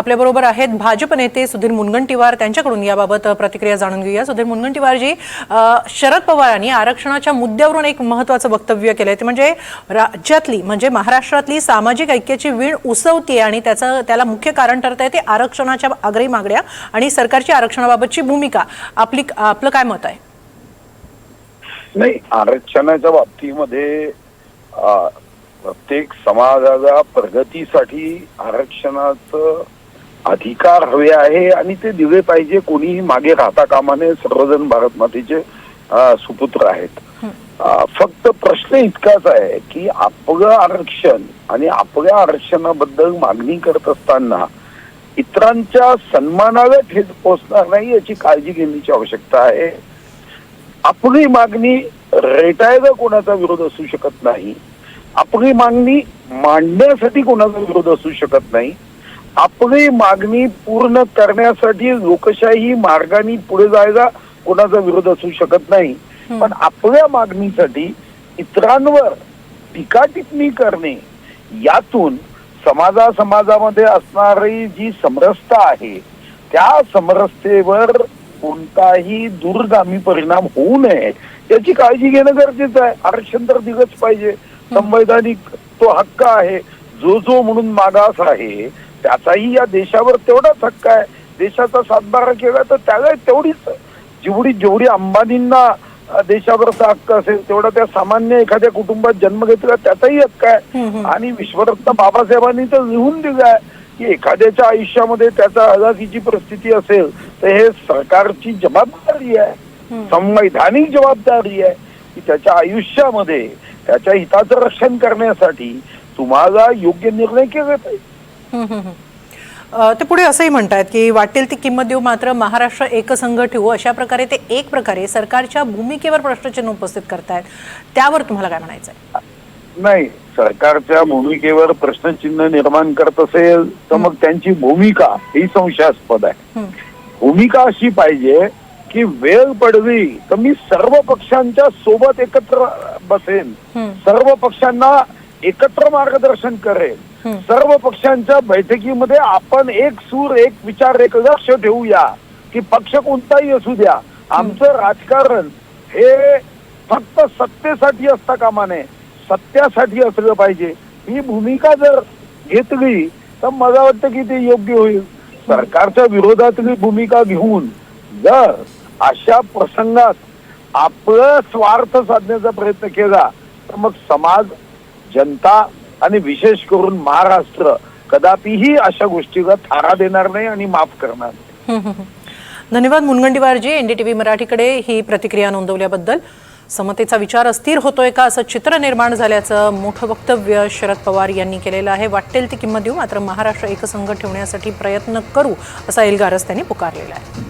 आपल्याबरोबर आहेत भाजप नेते सुधीर मुनगंटीवार. त्यांच्याकडून याबाबत प्रतिक्रिया जाणून घेऊया. सुधीर मुनगंटीवारजी शरद पवारांनी आरक्षणाच्या मुद्द्यावरून एक महत्वाचं वक्तव्य केलंय. ते म्हणजे राज्यातली म्हणजे महाराष्ट्रातली सामाजिक ऐक्याची वीण उसवतीये आणि त्याचं त्याला मुख्य कारण ठरत आहे ते आरक्षणाच्या आग्रही मागण्या आणि सरकारची आरक्षणाबाबतची भूमिका. आपली आपलं काय मत आहे? नाही आरक्षणाच्या बाबतीमध्ये प्रत्येक समाजाच्या प्रगतीसाठी आरक्षणाचं अधिकार हवे आहे आणि ते दिले पाहिजे. कोणीही मागे राहता कामा नये. सर्वजण भारत मातेचे सुपुत्र आहेत. फक्त प्रश्न इतकाच आहे की आपलं आरक्षण आणि आपल्या आरक्षणाबद्दल मागणी करत असताना इतरांच्या सन्मानाला ठेच पोचणार नाही याची काळजी घेण्याची आवश्यकता आहे. आपली मागणी रेटायला कोणाचा विरोध असू शकत नाही. आपली मागणी मांडण्यासाठी कोणाचा विरोध असू शकत नाही. आपली मागणी पूर्ण करण्यासाठी लोकशाही मार्गाने पुढे जायला कोणाचा विरोध असू शकत नाही. पण आपल्या मागणीसाठी इतरांवर टीका टिप्पणी करणे यातून समाजा समाजामध्ये असणारी जी समरसता आहे त्या समरसतेवर कोणताही दूरगामी परिणाम होऊ नये याची काळजी घेणं गरजेचं आहे. आरक्षण तर दिलंच पाहिजे संवैधानिक तो हक्क आहे. जो जो म्हणून मागास आहे त्याचाही या देशावर तेवढाच हक्क आहे. देशाचा सातबारा केला तर त्याला तेवढीच. जेवढी जेवढी अंबानींना देशावरचा हक्क असेल तेवढा त्या सामान्य एखाद्या कुटुंबात जन्म घेतला त्याचाही हक्क आहे. आणि विश्वरत्न बाबासाहेबांनी तर लिहून दिलं आहे की एखाद्याच्या आयुष्यामध्ये त्याचा हलाखीची परिस्थिती असेल तर हे सरकारची जबाबदारी आहे. संवैधानिक जबाबदारी आहे की त्याच्या आयुष्यामध्ये त्याच्या हिताचं रक्षण करण्यासाठी तुम्हाला योग्य निर्णय केले पाहिजे. ते पुढे असंही म्हणतात की वाटेल ती किंमत देऊ मात्र महाराष्ट्र एकसंघ ठेवू अशा प्रकारे ते एक प्रकारे सरकारच्या भूमिकेवर प्रश्नचिन्ह उपस्थित करतायत त्यावर तुम्हाला काय म्हणायचं आहे नाही सरकारच्या भूमिकेवर प्रश्नचिन्ह निर्माण करत असेल तर मग त्यांची भूमिका ही संशयास्पद आहे. भूमिका अशी पाहिजे की वेळ पडली तर मी सर्व पक्षांच्या सोबत एकत्र बसेन. सर्व पक्षांना एकत्र मार्गदर्शन करेल हम्म. सर्व पक्षांच्या बैठकीमध्ये आपण एक सूर एक विचार एक लक्ष ठेवूया की पक्ष कोणताही असू द्या. आमचं राजकारण हे फक्त सत्तेसाठी असता कामा नये सत्यासाठी असलं पाहिजे. ही भूमिका जर घेतली तर मला वाटतं की ते योग्य होईल. सरकारच्या विरोधातली भूमिका घेऊन जर अशा प्रसंगात आपलं स्वार्थ साधण्याचा प्रयत्न केला तर मग समाज जनता आणि विशेष करून महाराष्ट्र कदापिही अशा गोष्टीला थारा देणार नाही आणि माफ करणार नाही. धन्यवाद मुनगंटीवारजी. एनडीटीव्ही मराठीकडे ही प्रतिक्रिया नोंदवल्याबद्दल. समतेचा विचार अस्थिर होतोय का असं चित्र निर्माण झाल्याचं मोठं वक्तव्य शरद पवार यांनी केलेलं आहे. वाटेल ती किंमत देऊ मात्र महाराष्ट्र एकसंघ ठेवण्यासाठी प्रयत्न करू असा एल्गारच त्यांनी पुकारलेला आहे.